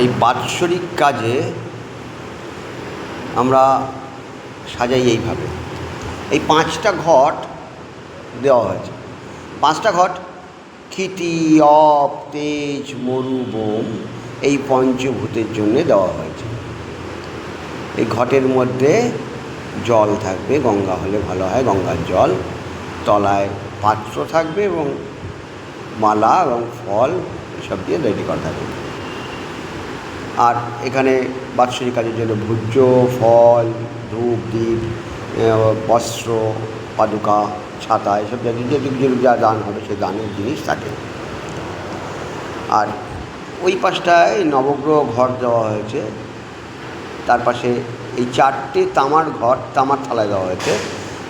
এই বাৎসরিক কাজে আমরা সাজাই এইভাবে। এই পাঁচটা ঘট দেওয়া হয়েছে। পাঁচটা ঘট ক্ষিতি অপ, তেজ, মরু, বোম এই পঞ্চভূতের জন্য দেওয়া হয়েছে। এই ঘটের মধ্যে জল থাকবে, গঙ্গা হলে ভালো হয়, গঙ্গার জল। তলায় পাত্র থাকবে এবং মালা এবং ফল এসব দিয়ে রেডি করা থাকবে। আর এখানে বাৎসরিক কাজের জন্য ভূজ্য, ফল, ধূপ দ্বীপ বস্ত্র, পাদুকা, ছাতা, এসব জাতীয় যে দান হবে সেই দানের জিনিস থাকে। আর ওই পাশটায় নবগ্রহ ঘর দেওয়া হয়েছে। তার পাশে এই চারটে তামার ঘর তামার থালায় দেওয়া হয়েছে।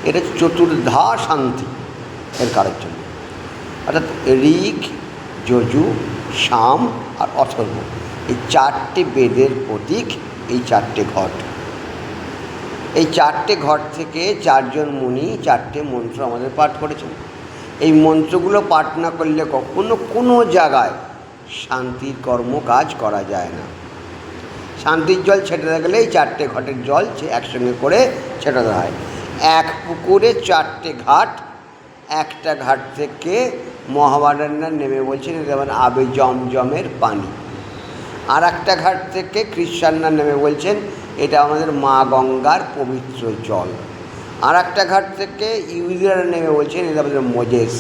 এটা হচ্ছে চতুর্ধা শান্তি এর কারের জন্য। অর্থাৎ ঋক, যজু, শাম আর অথর্ব। এই চারটে বেদের প্রতীক এই চারটে ঘট। এই চারটে ঘট থেকে চারজন মুনি চারটে মন্ত্র আমাদের পাঠ করেছেন। এই মন্ত্রগুলো পাঠ না করলে কখনো কোনো জায়গায় শান্তির কর্ম কাজ করা যায় না। শান্তির জল ছেটাতে গেলে এই চারটে ঘটের জল একসঙ্গে করে ছেটাতে হয়। এক পুকুরে চারটে ঘাট, একটা ঘাট থেকে মহাবারান্না নেমে বলছেন, এটা আবে জমজমের পানি। আর একটা ঘাট থেকে খ্রিস্টানরা নেমে বলছেন, এটা আমাদের মা গঙ্গার পবিত্র জল। আর একটা ঘাট থেকে ইহুদিরা নেমে বলছেন, এটা আমাদের মোজেস।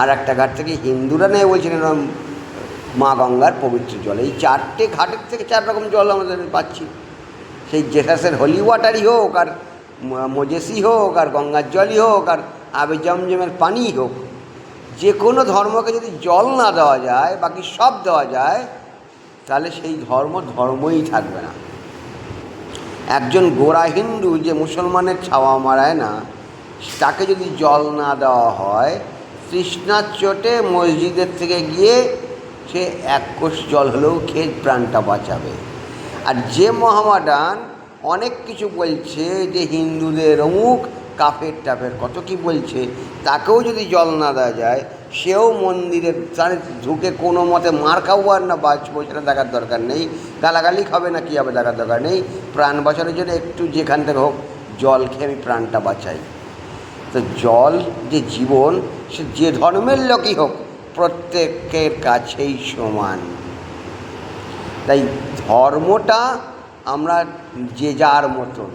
আর একটা ঘাট থেকে হিন্দুরা নেমে বলছেন, এটা মা গঙ্গার পবিত্র জল। এই চারটে ঘাটের থেকে চার রকম জল আমাদের পাচ্ছি। সেই জেসাসের হোলি ওয়াটারই হোক, আর মোজেসই হোক, আর গঙ্গার জলই হোক, আর আবে জমজমের পানিই হোক যে কোনো ধর্মকে যদি জল না দেওয়া যায়, বাকি সব দেওয়া যায় তাহলে সেই ধর্ম ধর্মই থাকবে না। একজন গোড়া হিন্দু যে মুসলমানের ছাওয়া মারায় না, তাকে যদি জল না দেওয়া হয়, তৃষ্ণার চোটে মসজিদের থেকে গিয়ে সে এক কোষ জল হলেও খেয়ে প্রাণটা বাঁচাবে। আর যে মহামাডান অনেক কিছু বলছে যে হিন্দুদের অমুক কাফের টাফের, কত কি বলছে, তাকেও যদি জল না দেওয়া যায় সেও মন্দিরে তার ঢুকে কোনো মতে মার খাব আর না বাঁচবো সেটা দেখার দরকার নেই। গালাগালি খাবে না, কী হবে দেখার দরকার নেই। প্রাণ বাঁচানোর জন্য একটু যেখান থেকে হোক জল খেয়ে আমি প্রাণটা বাঁচাই। তো জল, যে জীবন, সে যে ধর্মের লোকই হোক, প্রত্যেকের কাছেই সমান। তাই ধর্মটা আমরা যে যার মতন।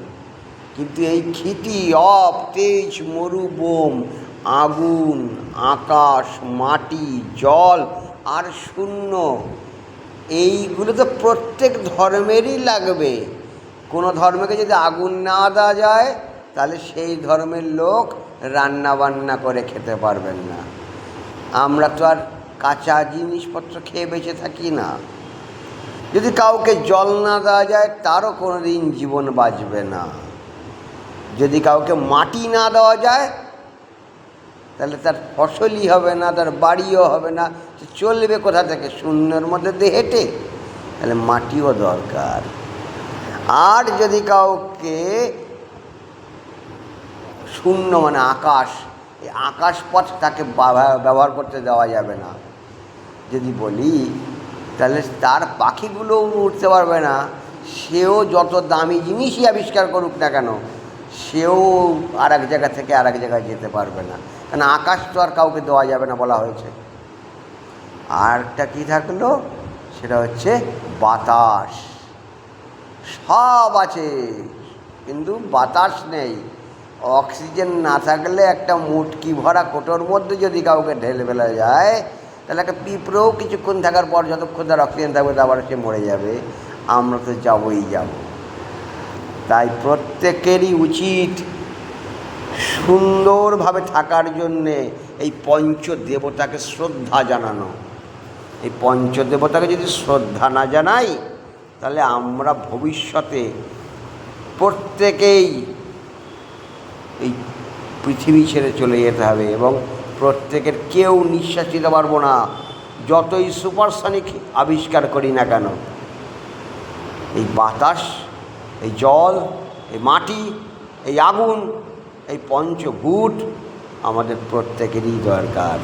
কিন্তু এই ক্ষিতি, অপ, তেজ মরু বোম আগুন, আকাশ, মাটি, জল আর শূন্য। এইগুলো তো প্রত্যেক ধর্মেরই লাগবে। কোনো ধর্মকে যদি আগুন না দেওয়া যায়, তাহলে সেই ধর্মের লোক রান্না বান্না করে খেতে পারবেন না। আমরা তো আর কাঁচা জিনিসপত্র খেয়ে বেঁচে থাকি না। যদি কাউকে জল না দেওয়া যায়, তারও কোনো দিন জীবন বাঁচবে না। যদি কাউকে মাটি না দেওয়া যায় তাহলে তার ফসলই হবে না, তার বাড়িও হবে না চলবে কোথা থেকে? শূন্যের মধ্যে দিয়ে হেঁটে। তাহলে মাটিও দরকার। আর যদি কাউকে শূন্য মানে আকাশ, এই আকাশ পথ তাকে ব্যবহার করতে দেওয়া যাবে না। যদি বলি, তাহলে তার পাখিগুলোও উঠতে পারবে না। সেও যত দামি জিনিসই আবিষ্কার করুক না কেন সেও আর এক জায়গা থেকে আর এক জায়গায় যেতে পারবে না। কেন আকাশ তো আর কাউকে দেওয়া যাবে না বলা হয়েছে। আর একটা কী থাকল? সেটা হচ্ছে বাতাস। সব আছে, কিন্তু বাতাস নেই। অক্সিজেন না থাকলে একটা মুটকি ভরা কোটোর মধ্যে যদি কাউকে ঢেলে ফেলা যায়, তাহলে একটা পিঁপড়েও কিছুক্ষণ থাকার পর যতক্ষণ তার অক্সিজেন থাকবে তারপর সে মরে যাবে। আমরা তো যাবই যাব। তাই প্রত্যেকেরই উচিত সুন্দরভাবে থাকার জন্যে এই পঞ্চদেবতাকে শ্রদ্ধা জানানো। এই পঞ্চদেবতাকে যদি শ্রদ্ধা না জানাই, তাহলে আমরা ভবিষ্যতে প্রত্যেকেই এই পৃথিবী ছেড়ে চলে যেতে হবে এবং প্রত্যেকের কেউ নিঃশ্বাস দিতে পারব না, যতই সুপারসনিক আবিষ্কার করি না কেন। এই বাতাস এই জল, এই মাটি, এই আগুন, এই পঞ্চভূত আমাদের প্রত্যেকেরই দরকার।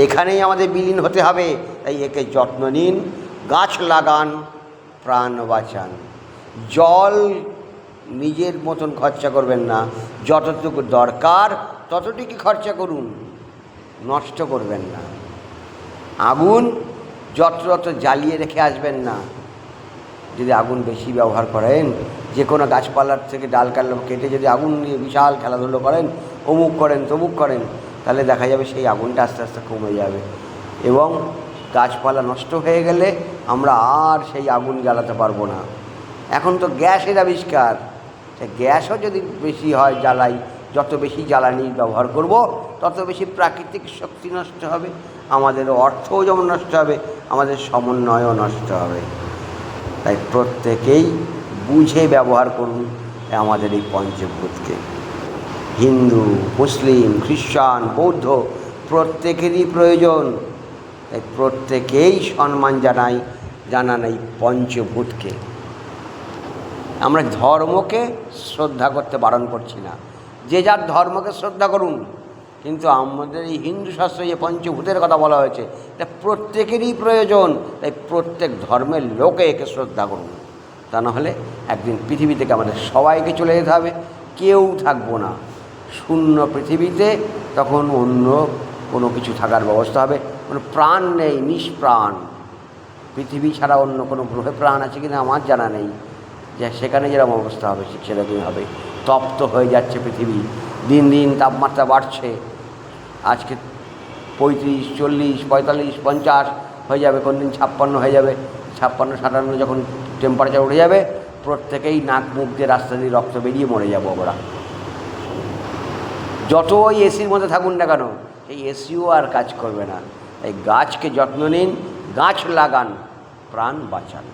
এখানেই আমাদের বিলীন হতে হবে, তাই একে যত্ন নিন। গাছ লাগান, প্রাণ বাঁচান। জল নিজের মতন খরচা করবেন না। যতটুকু দরকার ততটুকু খরচা করুন। নষ্ট করবেন না। আগুন যত জ্বালিয়ে রেখে আসবেন না। যদি আগুন বেশি ব্যবহার করেন যে কোনো গাছপালার থেকে ডাল কাটলো, কেটে যদি আগুন নিয়ে বিশাল খেলাধুলো করেন, অমুক করেন, তমুক করেন, তাহলে দেখা যাবে সেই আগুনটা আস্তে আস্তে কমে যাবে। এবং গাছপালা নষ্ট হয়ে গেলে আমরা আর সেই আগুন জ্বালাতে পারব না। এখন তো গ্যাসের আবিষ্কার। গ্যাসও যদি বেশি হয় জ্বালাই, যত বেশি জ্বালানি ব্যবহার করব, তত বেশি প্রাকৃতিক শক্তি নষ্ট হবে, আমাদের অর্থও যেমন নষ্ট হবে, আমাদের সমন্বয়ও নষ্ট হবে। তাই প্রত্যেকেই বুঝে ব্যবহার করুন আমাদের এই পঞ্চভূতকে। হিন্দু, মুসলিম, খ্রিস্টান, বৌদ্ধ, প্রত্যেকেরই প্রয়োজন। তাই প্রত্যেকেই সম্মান জানাই, জানান এই পঞ্চভূতকে। আমরা ধর্মকে শ্রদ্ধা করতে বারণ করছি না। যে যার ধর্মকে শ্রদ্ধা করুন। কিন্তু আমাদের এই হিন্দু শাস্ত্রে যে পঞ্চভূতের কথা বলা হয়েছে, এটা প্রত্যেকেরই প্রয়োজন। তাই প্রত্যেক ধর্মের লোকে একে শ্রদ্ধা করুন। তা নাহলে একদিন পৃথিবী থেকে আমাদের সবাইকে চলে যেতে হবে। কেউ থাকব না। শূন্য পৃথিবীতে তখন অন্য কোনো কিছু থাকার ব্যবস্থা হবে। কোনো প্রাণ নেই, নিষ্প্রাণ। পৃথিবী ছাড়া অন্য কোনো গ্রহে প্রাণ আছে কিনা আমার জানা নেই। যে সেখানে যেরকম অবস্থা হবে, ঠিক সেরকমই হবে। তপ্ত হয়ে যাচ্ছে পৃথিবী। দিন দিন তাপমাত্রা বাড়ছে। আজকে পঁয়ত্রিশ, চল্লিশ, পঁয়তাল্লিশ, পঞ্চাশ হয়ে যাবে কোন দিন ছাপ্পান্ন হয়ে যাবে। ছাপ্পান্ন, সাতান্ন যখন টেম্পারেচার উঠে যাবে, প্রত্যেকেই নাক মুখ দিয়ে রাস্তা দিয়ে রক্ত বেরিয়ে মরে যাব আমরা। যত ওই এসির মধ্যে থাকুন না কেন, এই এসিও আর কাজ করবে না। এই গাছকে যত্ন নিন, গাছ লাগান, প্রাণ বাঁচান।